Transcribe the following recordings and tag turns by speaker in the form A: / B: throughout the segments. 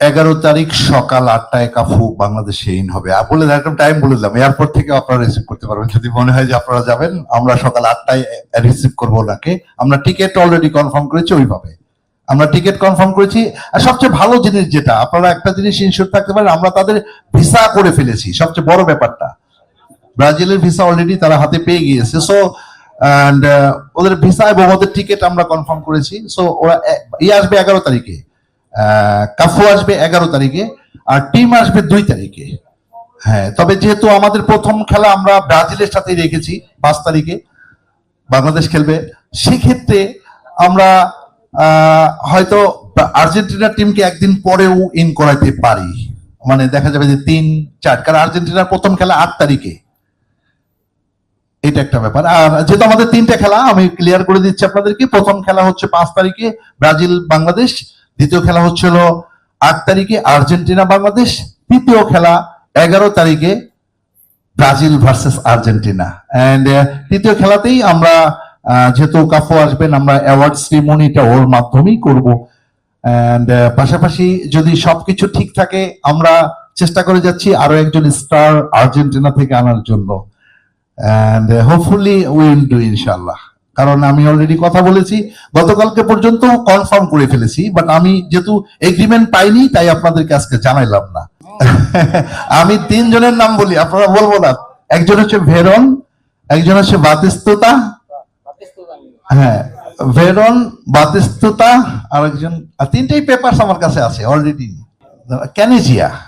A: এগারো তারিখ সকাল আটটায় কাফু, বাংলাদেশে ইন হবে। বলে দিলাম টাইম বলে দিলাম। এয়ারপোর্ট থেকে আপনারা রিসিভ করতে পারবেন। যদি মনে হয় যে আপনারা যাবেন, আমরা সকাল আটটায় রিসিভ করব ওনাকে। আমরা টিকিট অলরেডি কনফার্ম করেছি ওইভাবে আমরা টিকিট কনফার্ম করেছি। আর সবচেয়ে ভালো জিনিস যেটা, আপনারা একটা জিনিস ইনশিওর থাকতে পারেন, আমরা তাদের ভিসা করে ফেলেছি। সবচেয়ে বড় ব্যাপারটা, ব্রাজিলের ভিসা অলরেডি তারা হাতে পেয়ে গিয়েছে। সো অ্যান্ড ওদের ভিসা এবং ওদের টিকিট আমরা কনফার্ম করেছি। সো ওরা ইয়ে আসবে এগারো তারিখে। কাফু আসবে এগারো তারিখে আর টিম আসবে দুই তারিখে। হ্যাঁ তবে যেহেতু আমাদের প্রথম খেলা আমরা ব্রাজিলের সাথে রেখেছি, পাঁচ তারিখে বাংলাদেশ খেলবে, সেক্ষেত্রে আমরা হয়তো আর্জেন্টিনার টিমকে একদিন পরেও ইন করাইতে পারি। মানে দেখা যাবে যে তিন, চার, কারণ আর্জেন্টিনার প্রথম খেলা আট তারিখে। এটা একটা ব্যাপার। আর যেহেতু আমাদের তিনটা খেলা, আমি ক্লিয়ার করে দিচ্ছি আপনাদেরকে, প্রথম খেলা হচ্ছে পাঁচ তারিখে ব্রাজিল বাংলাদেশ দ্বিতীয় খেলা হচ্ছিল আট তারিখে আর্জেন্টিনা, বাংলাদেশ। তৃতীয় খেলা এগারো তারিখে ব্রাজিল ভার্সেস আর্জেন্টিনা। এন্ড তৃতীয় খেলাতেই আমরা যেহেতু কাফু আসবেন, আমরা অ্যাওয়ার্ড সেরিমনিটা ওর মাধ্যমেই করব। এন্ড পাশাপাশি যদি সবকিছু ঠিক থাকে, আমরা চেষ্টা করে যাচ্ছি আরও একজন স্টার আর্জেন্টিনা থেকে আনার জন্য। এন্ড হোপফুলি উইল ডু ইনশাল্লাহ কারণ আমি অলরেডি কথা বলেছি, গতকালকে পর্যন্ত কনফার্ম করে ফেলেছি বাট আমি যেহেতু এগ্রিমেন্ট পাইনি, তাই আপনাদেরকে আজকে জানাইলাম না। আমি তিনজনের নাম বলি, আপনারা বলব না। একজন হচ্ছে ভেরন, একজন হচ্ছে বাতিস্তুতা। হ্যাঁ ভেরন, বাতিস্তুতা আর একজন তিনটেই পেপারস আমার কাছে আছে অলরেডি ক্যানেজিয়া।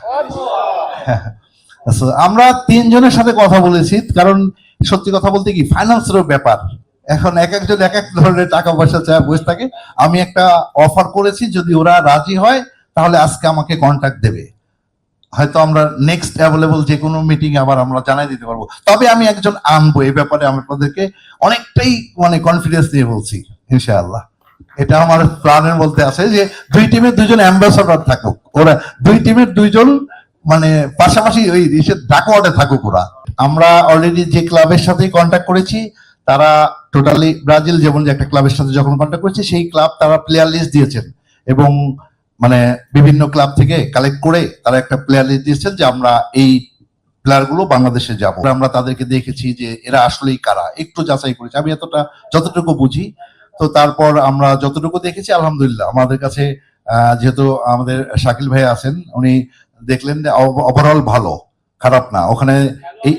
A: আমরা তিনজনের সাথে কথা বলেছি, কারণ সত্যি কথা বলতে কি ফাইন্যান্সেরও ব্যাপার। এখন এক একজন এক এক ধরনের টাকা পয়সা চায় বসে থাকে। আমি একটা অফার করেছি, যদি ওরা রাজি হয়, তাহলে আজকে আমাকে কন্ট্যাক্ট দেবে। হয়তো আমরা নেক্সট অ্যাভেলেবল যে কোনো মিটিং আবার আমরা জানাই দিতে পারব। তবে আমি একজন আনব, এই ব্যাপারে আমি আপনাদেরকে অনেকটাই মানে কনফিডেন্স দিয়ে বলছি, ইনশাআল্লাহ। এটা আমার প্ল্যানের বলতে আছে যে, দুই টিমের দুজন অ্যাম্বাসাডর থাকুক। ওরা দুই টিমের দুইজন মানে পাশাপাশি ওই ডাকওয়ার্ডে থাকুক ওরা। আমরা অলরেডি যে ক্লাবের সাথে কন্ট্যাক্ট করেছি তারা টোটালি ব্রাজিল যেমন যে একটা ক্লাবের সাথে যখন কন্ট্যাক্ট করেছি, সেই ক্লাব তারা প্লেয়ার লিস্ট দিয়েছেন। এবং মানে বিভিন্ন ক্লাব থেকে কালেক্ট করে তারা একটা প্লেয়ার লিস্ট দিয়েছেন যে আমরা এই প্লেয়ারগুলো বাংলাদেশে যাব। আমরা তাদেরকে দেখেছি যে এরা আসলেই কারা, একটু যাচাই করেছি। আমি এতটা, যতটুকু বুঝি, তো তারপর আমরা যতটুকু দেখেছি, আলহামদুলিল্লাহ। আমাদের কাছে যেহেতু আমাদের শাকিল ভাই আছেন, উনি দেখলেন যে ওভারঅল ভালো, খারাপ না। ওখানে এই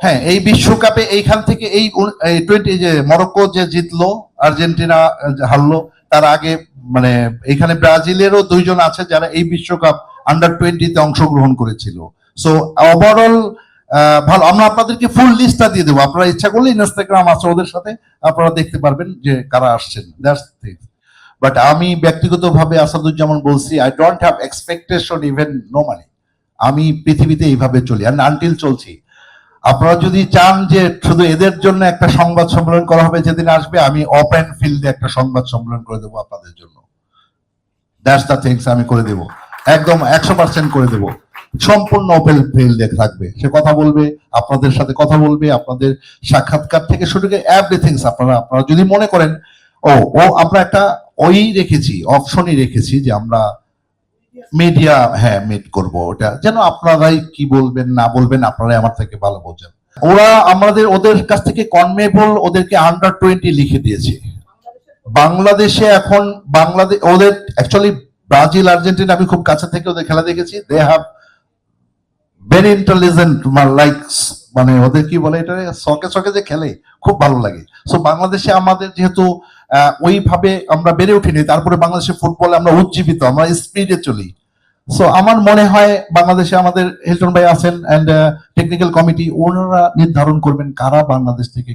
A: হ্যাঁ এই বিশ্বকাপে এইখান থেকে এই টোয়েন্টি যে মরক্কো যে জিতলো, আর্জেন্টিনা হারলো, তার আগে মানে এখানে ব্রাজিলেরও দুইজন আছে যারা এই বিশ্বকাপ আন্ডার টোয়েন্টিতে অংশগ্রহণ করেছিল। সো ওভারঅল ভালো, আমরা আপনাদেরকে ফুল লিস্টটা দিয়ে দেবো। আপনারা ইচ্ছা করলে ইনস্টাগ্রাম আছে ওদের সাথে, আপনারা দেখতে পারবেন যে কারা আসছেন। দ্যাটস থিং বাট আমি ব্যক্তিগতভাবে আসাদুজ্জামান বলছি I don't have expectation even no money আমি পৃথিবীতে এইভাবে চলি। আর আনটিল চলছি। আপনারা যদি চান যে শুধু এদের জন্য একটা সংবাদ সম্মেলন করা হবে যেদিন আসবে, আমি ওপেন ফিল্ডে একটা সংবাদ সম্মেলন করে দেবো আপনাদের জন্য। দ্য থিংস আমি করে দেব। একদম একশো পার্সেন্ট করে দেব। সম্পূর্ণ ওপেন ফিল্ডে থাকবে। সে কথা বলবে, আপনাদের সাথে কথা বলবে, আপনাদের সাক্ষাৎকার থেকে শুরু করে এভরিথিংস আপনারা আপনারা যদি মনে করেন, ও ও, আমরা একটা ওই রেখেছি অপশনই রেখেছি যে আমরা মিডিয়া হ্যাঁ মিট করব ওটা। যেন আপনারাই কি বলবেন, না বলবেন, আপনারাই আমার থেকে ভালো বোঝেন। ওরা আমাদের, ওদের কাছ থেকে কনমেবল ওদেরকে আন্ডার টোয়েন্টি লিখে দিয়েছে। বাংলাদেশে এখন বাংলাদেশ ওদের অ্যাকচুয়ালি ব্রাজিল, আর্জেন্টিনা, আমি খুব কাছে থেকে ওদের খেলা দেখেছি। They have very intelligent like মানে ওদের কি বলে এটা? শখে শখে যে খেলে, খুব ভালো লাগে। সো বাংলাদেশে আমাদের যেহেতু ওইভাবে আমরা বেড়ে উঠিনি, তারপরে বাংলাদেশে ফুটবলে আমরা উজ্জীবিত, আমরা স্পিডে চলি। সো আমার মনে হয় বাংলাদেশে আমাদের হেলটন ভাই আছেন অ্যান্ড টেকনিক্যাল কমিটি ওনারা নির্ধারণ করবেন কারা বাংলাদেশ থেকে